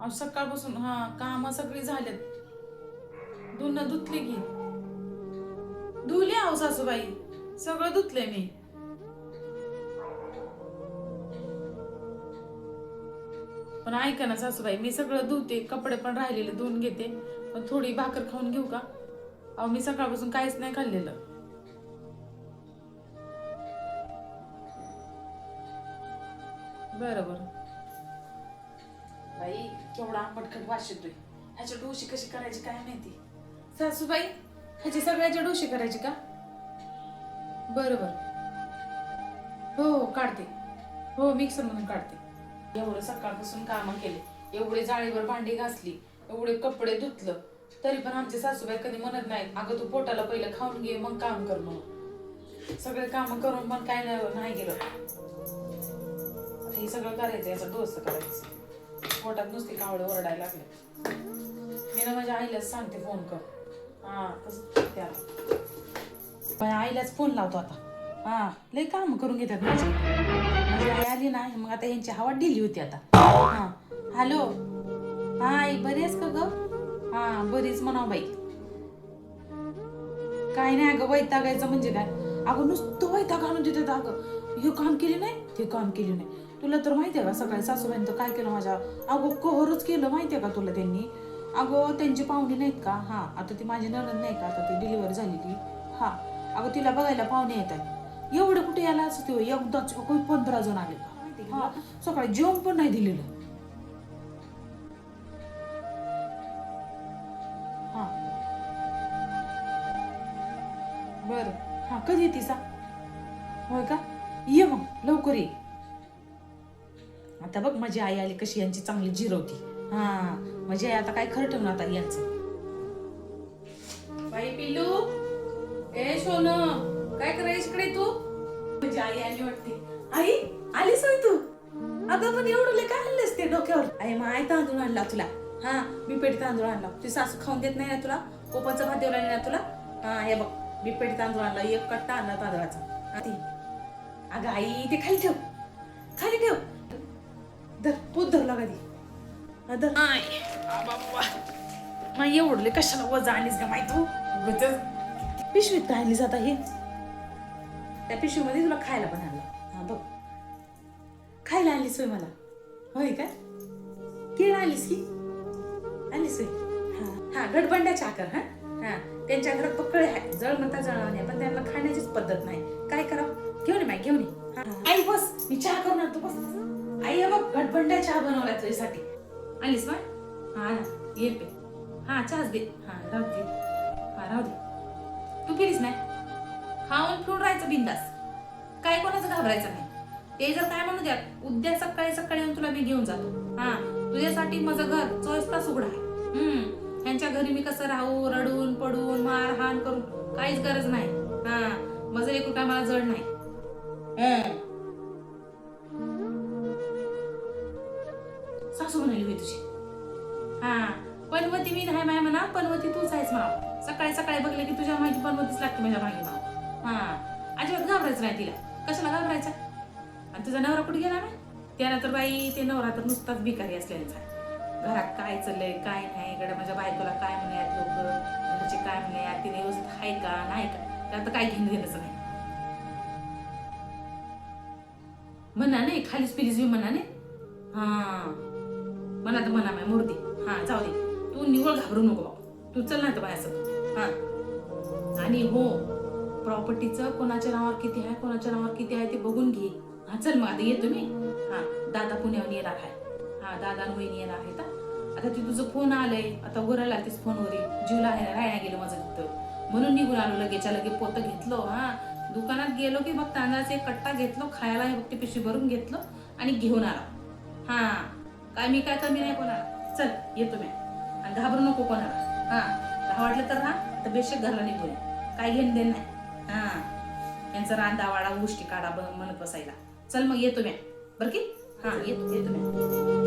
आज सकाळपासून हा काम सगळी झालेत. धुणं धुतली की. धुली आहो सासूबाई. सगळं धुतले मी. पण ऐका ना सासूबाई मी सगळं धुते कपडे पण राहिलेले धुवून घेते. पण थोडी भाकर खाऊन घेऊ का? अहो मी सकाळपासून काहीच नाही खाल्लेलं. बरं बरं. बाई केवढा आंबटखट वास येतोय. ह्याच्या डोशी कशी करायची काय माहिती? सासूबाई ह्याची सगळ्याच्या डोशी करायची का? बरोबर. हो हो काढते. हो मिक्सर मधून काढते. एवढं सकाळपासून कामं केले. एवढे जाळीवर भांडी घासली एवढे कपडे धुतलं तरी पण आमचे सासूबाई कधी म्हणत नाहीत अगं तू पोटाला पहिलं खाऊन घे मग काम कर म्हणून. सगळे काम करून पण काय नाही गेलं. हे सगळं करायचं याचा डोस करायचं. पोटात नुसती कावळे ओरडायला लागले. मी ना माझ्या आईलाच सांगते फोन कर. हा तसं त्याला माझ्या आईलाच फोन लावतो आता. हा लय काम करून घेतात माझी. माझी आई आली ना मग आता यांची हवा दिली होती आता. हा हॅलो. हा आई बरी आहेस का ग? हा बरीच म्हणा बाई. काय नाही अगं वैतागायचं म्हणजे काय? अगं नुसतं वैताग आणून देतात अगं. हे काम केले नाही ते काम केले नाही. तुला तर माहिती आहे का सकाळी सासूबाईंनी तर काय केलं माझ्या? अगं कहरच केलं माहिती आहे का तुला त्यांनी? अगं त्यांची पाहुणे नाहीत का? हां आता ती माझी नणंद नाही का? आता ती डिलिव्हर झालेली हां अगं तिला बघायला पाहुणे येत आहेत. एवढं कुठे यायला असं ते एकदाच पंधरा जण आले? का माहिती सकाळी जेवण पण नाही दिलेलं. हा. बर. हा कधी येते सा होय का? ये मग लवकर ये. आता बघ माझी आई आली कशी यांची चांगली जिरवती हा माझी आई आता काय खरं ठेवून आता यांचं बाई पिल्लू ए सोन काय करायच इकडे तू? माझी आई आली वाटते. आई आलीस होय तू? अगं पण एवढं लय काय आणलंस ते डोक्यावर? आई मग आई तांदूळ आणला तुला. हा मी पेट तांदूळ आणला. तुझी सासू खाऊन देत नाही ना तुला? कोपाचा भात देवला नाही ना तुला? हा हे बघ मी पेट तांदूळ आणला. एक कट्टा आणला तांदळाचा. अगं आई ते खाली ठेव. नाही. एवढले कशाला वजा आणलीस का माहीत. पिशवीत काय आणलीस आता हे. त्या पिशवीमध्ये तुला खायला पण आणलं. हा बघ. खायला आणलीस होय मला. होय का? केळ आणलीस की? आणलीस होय? हा. हा गडबंड्याच्या आकार हा? हा. त्यांच्या घरात पकळे आहे. जळ म्हणता नाही पण त्यांना खाण्याचीच पद्धत नाही. काय करावं घेऊन माय घेऊन. आई बस. मी चहा करून आणतो बस. आई हे बघ गडबंड्या चहा बनवलाय तुझ्यासाठी. आलीस ना हा ना ये पे हा चहाच दे हा राहू दे हा राहू दे तू पिलीस नाही खाऊन फिरून राहायचं बिंदास काय कोणाचं घाबरायचं नाही ते जर काय म्हणू द्या उद्या सकाळी सकाळी येऊन तुला मी घेऊन जातो हा तुझ्यासाठी माझं घर चोवीस तास उघडा आहे हम्म ह्यांच्या घरी मी कसं राहू रडून पडून मारहाण करून काहीच गरज नाही हा माझं एकूण रुपया मला जड नाही हा. पनवती मी नाही माय म्हणा पनवती तूच आहेस म्हणा सकाळी सकाळी बघले की तुझ्या माहिती पनवतीच लागते माझ्या मागे म्हणा हा. अजिबात घाबरायचं नाही तिला. कशाला घाबरायचा? आणि तुझा नवरा कुठे गेला ना त्याला तर बाई ते नवरा तर नुसताच भिकारी असल्याचा घरात काय चाललंय काय नाही इकडे माझ्या बायकोला काय म्हणे लोक? घरचे काय म्हणे तिने व्यवस्थित आहे का नाही का? त्याला तर काय घेणं देणंच नाही. म्हणा नाही? खालीच पिलीच मी म्हणा नाही? हा. मला तर म्हणा माय मूर्ती. हा जाऊ दे. तू निवळ घाबरू नको बाबा. तू चल ना तर बाहेर हा. आणि हो प्रॉपर्टीचं कोणाच्या नावावर किती आहे कोणाच्या नावावर किती आहे ते बघून घे. हा चल मग आता येतो मी. हा दादा पुण्यावर येणार आहे. हा दादा आणि वहिनी येणार आहे तर आता ती तुझं फोन आलंय. आता वर लागतेस फोनवर जीवला आहे राहायला गेलं माझं तिथं. म्हणून निघून आलो लगेच्या लगे पोतं घेतलं हा. दुकानात गेलो की मग तांदळाचा एक कट्टा घेतलो खायला हे बघ ते पिशवी भरून घेतलं आणि घेऊन आलो. हा. काय मी काय कमी नाही कोणाला? चल येतो मी. आणि घाबरू नको कोणाला. हा दहा वाटलं तर हा तर बेशक घरला निघूया. काय घेणं देणं नाही. हा यांचा रांदा वाडा गोष्टी काढा ब- म्हणत बसायला चल मग येतो मी. बरं की? हा येतो येतो मी.